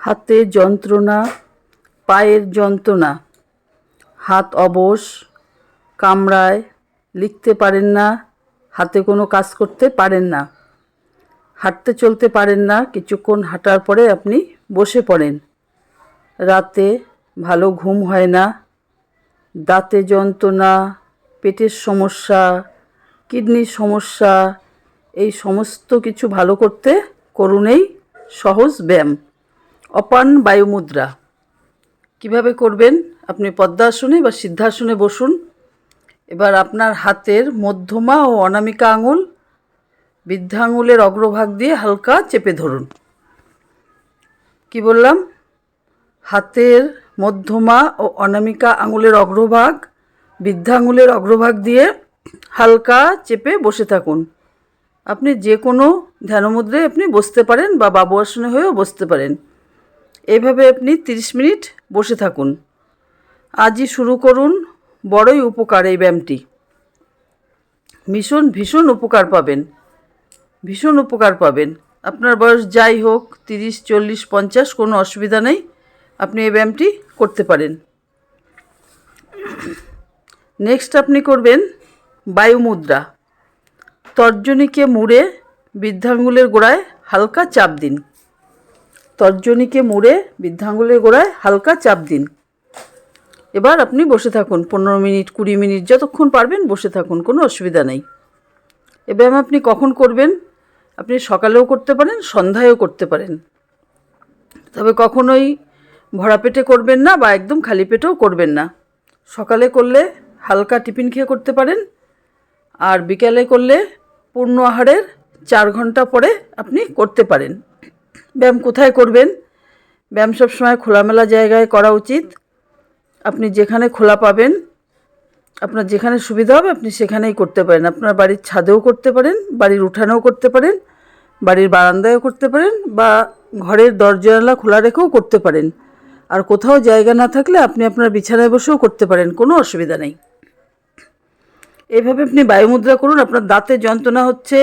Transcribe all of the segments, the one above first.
হাতে যন্ত্রণা, পায়ের যন্ত্রণা, হাত অবশ, কামড়ায় লিখতে পারেন না, হাতে কোনো কাজ করতে পারেন না, হাঁটতে চলতে পারেন না, কিছুক্ষণ হাঁটার পরে আপনি বসে পড়েন। রাতে ভালো ঘুম হয় না, দাঁতে যন্ত্রণা, পেটের সমস্যা, কিডনির সমস্যা, এই সমস্ত কিছু ভালো করতে করুন এই সহজ ব্যায়াম। অপান বায়ুমুদ্রা। কীভাবে করবেন? আপনি পদ্মাসনে বা সিদ্ধাসনে বসুন। এবার আপনার হাতের মধ্যমা ও অনামিকা আঙুল বৃদ্ধাঙ্গুলের অগ্রভাগ দিয়ে হালকা চেপে ধরুন। কি বললাম? হাতের মধ্যমা ও অনামিকা আঙুলের অগ্রভাগ বৃদ্ধাঙ্গুলের অগ্রভাগ দিয়ে হালকা চেপে বসে থাকুন। আপনি যে কোনো ধ্যানমুদ্রায় আপনি বসতে পারেন বা বাবু আসনে হয়েও বসতে পারেন। এইভাবে আপনি 30 মিনিট বসে থাকুন। আজই শুরু করুন বড়ই উপকার এই ব্যায়ামটি। ভীষণ ভীষণ উপকার পাবেন। ভীষণ উপকার পাবেন। আপনার বয়স যাই হোক, তিরিশ, চল্লিশ, পঞ্চাশ, কোনো অসুবিধা নেই। আপনি এই ব্যায়ামটি করতে পারেন। নেক্সট আপনি করবেন বায়ুমুদ্রা তর্জনীকে মুড়ে বৃদ্ধাঙ্গুলের গোড়ায় হালকা চাপ দিন। তর্জনীকে মুড়ে বৃদ্ধাঙ্গুলের গোড়ায় হালকা চাপ দিন। এবার আপনি বসে থাকুন। পনেরো মিনিট, কুড়ি মিনিট যতক্ষণ পারবেন বসে থাকুন, কোনো অসুবিধা নেই। এ ব্যায়াম আপনি কখন করবেন? আপনি সকালেও করতে পারেন, সন্ধ্যায়ও করতে পারেন। তবে কখনোই ভরা পেটে করবেন না বা একদম খালি পেটেও করবেন না। সকালে করলে হালকা টিফিন খেয়ে করতে পারেন। আর বিকালে করলে পূর্ণ আহারের চার ঘণ্টা পরে আপনি করতে পারেন। ব্যায়াম কোথায় করবেন? ব্যায়াম সবসময় খোলামেলা জায়গায় করা উচিত। আপনি যেখানে খোলা পাবেন, আপনার যেখানে সুবিধা হবে আপনি সেখানেই করতে পারেন। আপনার বাড়ির ছাদেও করতে পারেন, বাড়ির উঠানেও করতে পারেন, বাড়ির বারান্দায়ও করতে পারেন বা ঘরের দরজালা খোলা রেখেও করতে পারেন। আর কোথাও জায়গা না থাকলে আপনি আপনার বিছানায় বসেও করতে পারেন, কোনো অসুবিধা নেই। এভাবে আপনি বায়ুমুদ্রা করুন, আপনার দাঁতে যন্ত্রণা হচ্ছে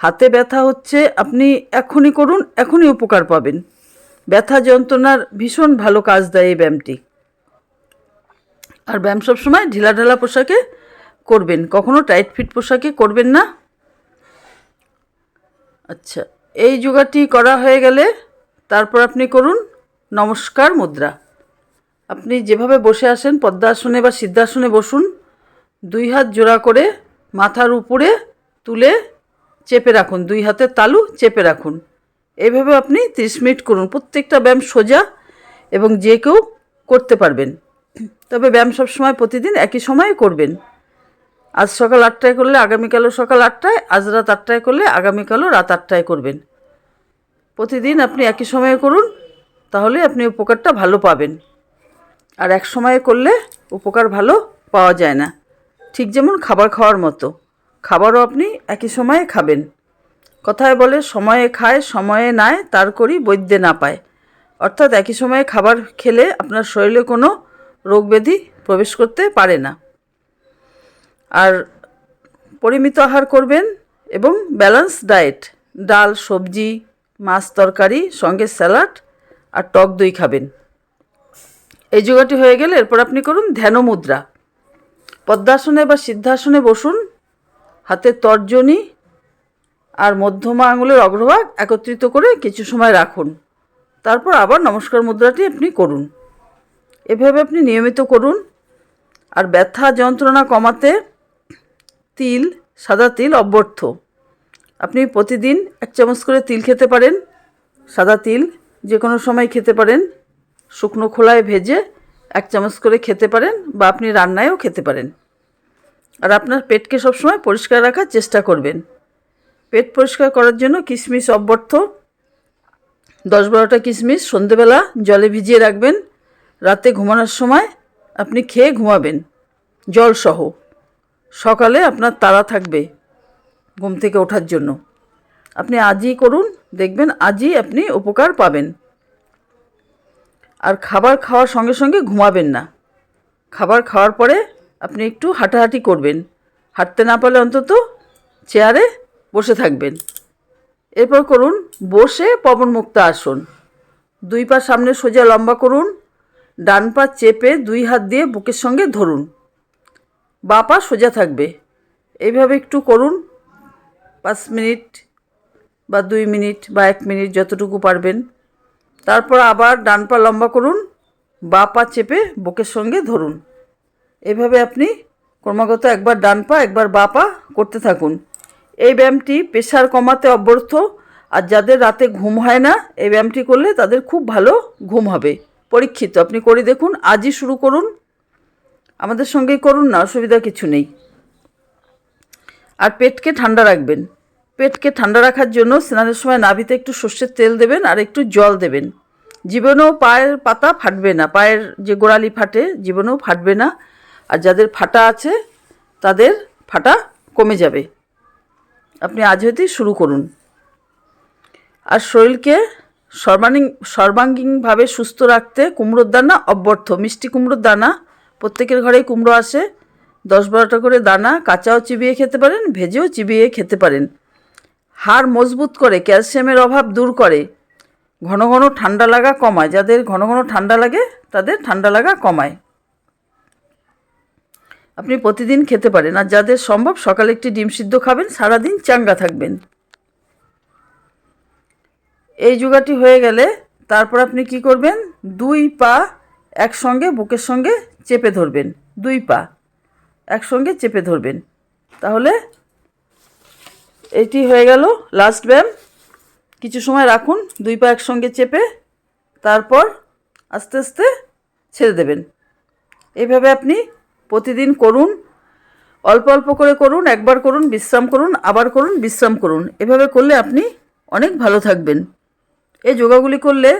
হাতে ব্যথা হচ্ছে, আপনি এখনই করুন, এখনই উপকার পাবেন। ব্যথা যন্ত্রণার ভীষণ ভালো কাজ দেয় এই ব্যায়ামটি। আর ব্যায়াম সবসময় ঢিলা ঢালা পোশাকে করবেন, কখনো টাইট ফিট পোশাকে করবেন না। আচ্ছা এই যোগাটি করা হয়ে গেলে তারপর আপনি করুন নমস্কার মুদ্রা। আপনি যেভাবে বসে আসেন, পদ্মাসনে বা সিদ্ধাসনে বসুন, দুই হাত জোড়া করে মাথার উপরে তুলে চেপে রাখুন, দুই হাতের তালু চেপে রাখুন। এভাবে আপনি 30 মিনিট করুন, প্রত্যেকটা ব্যায়াম সোজা এবং যে কেউ করতে পারবেন। তবে ব্যায়াম সবসময় প্রতিদিন একই সময়ে করবেন। আজ সকাল আটটায় করলে আগামীকালও সকাল আটটায়, আজ রাত আটটায় করলে আগামীকালও রাত আটটায় করবেন। প্রতিদিন আপনি একই সময়ে করুন, তাহলে আপনি উপকারটা ভালো পাবেন। আর এক সময়ে করলে উপকার ভালো পাওয়া যায় না। ঠিক যেমন খাবার খাওয়ার মতো। খাবারও আপনি একই সময়ে খাবেন। কথায় বলে, সময়ে খায়, সময়ে নায়, তার করি বৈদ্যে না পায়। অর্থাৎ একই সময়ে খাবার খেলে আপনার শরীরে কোনো রোগ ব্যাধি প্রবেশ করতে পারে না। আর পরিমিত আহার করবেন এবং ব্যালেন্স ডায়েট, ডাল, সবজি, মাছ তরকারি, সঙ্গে স্যালাড আর টক দই খাবেন। এই যোগাটি হয়ে গেলে এরপর আপনি করুন ধ্যান মুদ্রা পদ্মাসনে বা সিদ্ধাসনে বসুন হাতে তর্জনী আর মধ্যমা আঙুলের অগ্রভাগ একত্রিত করে কিছু সময় রাখুন। তারপর আবার নমস্কার মুদ্রাটি আপনি করুন। এভাবে আপনি নিয়মিত করুন। আর ব্যথা যন্ত্রণা কমাতে তিল, সাদা তিল অব্যর্থ। আপনি প্রতিদিন এক চামচ করে তিল খেতে পারেন, সাদা তিল যে কোনো সময় খেতে পারেন, শুকনো খোলায় ভেজে এক চামচ করে খেতে পারেন বা আপনি রান্নায়ও খেতে পারেন। আর আপনার পেটকে সবসময় পরিষ্কার রাখার চেষ্টা করবেন। পেট পরিষ্কার করার জন্য কিশমিশ অব্যর্থ। দশ বারোটা কিশমিশ সন্ধেবেলা জলে ভিজিয়ে রাখবেন। রাতে ঘুমানোর সময় আপনি খেয়ে ঘুমাবেন। জলসহ। সকালে আপনার তাড়া থাকবে ঘুম থেকে ওঠার জন্য। আপনি আজই করুন, দেখবেন আজই আপনি উপকার পাবেন। আর খাবার খাওয়ার সঙ্গে সঙ্গে ঘুমাবেন না। খাবার খাওয়ার পরে আপনি একটু হাঁটাহাঁটি করবেন। হাঁটতে না পারলে অন্তত চেয়ারে বসে থাকবেন। এরপর করুন, বসে পবনমুক্ত আসন। দুই পা সামনে সোজা লম্বা করুন, ডান পা চেপে দুই হাত দিয়ে বুকের সঙ্গে ধরুন। বা পা সোজা থাকবে। এইভাবে একটু করুন, পাঁচ মিনিট বা দুই মিনিট বা এক মিনিট যতটুকু পারবেন। তারপর আবার ডান পা লম্বা করুন, বা পা চেপে বুকের সঙ্গে ধরুন। এভাবে আপনি ক্রমাগত একবার ডান পা, একবার বা পা করতে থাকুন। এই ব্যায়ামটি প্রেশার কমাতে অব্যর্থ, আর যাদের রাতে ঘুম হয় না, এই ব্যায়ামটি করলে তাদের খুব ভালো ঘুম হবে। পরীক্ষিত, আপনি করে দেখুন, আজই শুরু করুন। আমাদের সঙ্গেই করুন না, অসুবিধা কিছু নেই। আর পেটকে ঠান্ডা রাখবেন। পেটকে ঠান্ডা রাখার জন্য স্নানের সময় নাভিতে একটু সর্ষের তেল দেবেন আর একটু জল দেবেন। জীবনেও পায়ের পাতা ফাটবে না, পায়ের যে গোড়ালি ফাটে, জীবনেও ফাটবে না। আর যাদের ফাটা আছে, তাদের ফাটা কমে যাবে। আপনি আজ হইতেই শুরু করুন। আর শরীরকে সর্বাঙ্গীন সর্বাঙ্গীনভাবে সুস্থ রাখতে কুমড়োর দানা অব্যর্থ। মিষ্টি কুমড়োর দানা, প্রত্যেকের ঘরেই কুমড়ো আসে। দশ বারোটা করে দানা কাঁচাও চিবিয়ে খেতে পারেন, ভেজেও চিবিয়ে খেতে পারেন। হাড় মজবুত করে, ক্যালসিয়ামের অভাব দূর করে। ঘন ঘন ঠান্ডা লাগা কমায়। যাদের ঘন ঘন ঠান্ডা লাগে, তাদের ঠান্ডা লাগা কমায়। আপনি প্রতিদিন খেতে পারেন। আর যাদের সম্ভব সকালে একটি ডিম সিদ্ধ খাবেন, সারাদিন চাঙ্গা থাকবেন। এই যোগাটি হয়ে গেলে তারপর আপনি কি করবেন? দুই পা একসঙ্গে বুকের সঙ্গে চেপে ধরবেন। দুই পা একসঙ্গে চেপে ধরবেন। তাহলে এটি হয়ে গেল লাস্ট ব্যায়াম। কিছু সময় রাখুন, দুই পা একসঙ্গে চেপে তারপর আস্তে আস্তে ছেড়ে দেবেন। এইভাবে আপনি প্রতিদিন করুন, অল্প অল্প করে করুন, একবার করুন, বিশ্রাম করুন, আবার করুন, বিশ্রাম করুন। এভাবে করলে আপনি অনেক ভালো থাকবেন। এই যোগাগুলি করলে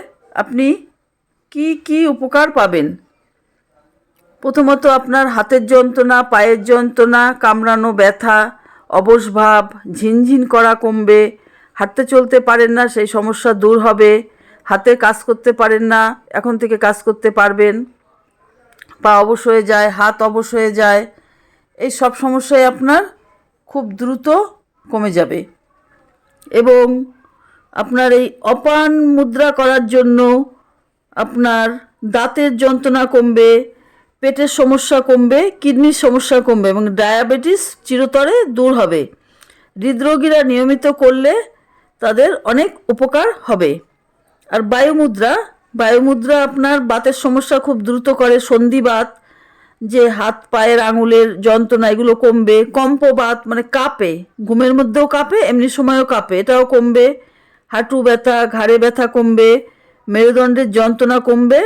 আপনি কি কি উপকার পাবেন? প্রথমত আপনার হাতের যন্ত্রণা, পায়ের যন্ত্রণা, কামড়ানো ব্যথা, অবশ ভাব, ঝিনঝিন করা কমবে, হাঁটতে চলতে পারেন না, সেই সমস্যা দূর হবে, হাতে কাজ করতে পারেন না, এখন থেকে কাজ করতে পারবেন। পা অবশ হয়ে যায়, হাত অবশ হয়ে যায়, এই সব সমস্যাই আপনার খুব দ্রুত কমে যাবে। এবং আপনার এই অপান মুদ্রা করার জন্য আপনার দাঁতের যন্ত্রণা কমবে, পেটের সমস্যা কমবে, কিডনির সমস্যা কমবে এবং ডায়াবেটিস চিরতরে দূর হবে। হৃদরোগীরা নিয়মিত করলে তাদের অনেক উপকার হবে। আর বায়ুমুদ্রা বায়ুমুদ্রা আপনার বাতের সমস্যা খুব দ্রুত করে, সন্ধিবাত, যে হাত, পায়ের আঙুলের যন্ত্রণা, এগুলো কমবে। কম্পবাত মানে কাঁপে, ঘুমের মধ্যেও কাঁপে, এমনি সময়ও কাঁপে, এটাও কমবে। হাঁটু ব্যথা, ঘাড়ে ব্যথা কমবে, মেরুদণ্ডের যন্ত্রণা কমবে,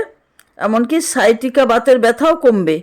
এমনকি সাইটিকা বাতের ব্যথাও কমবে।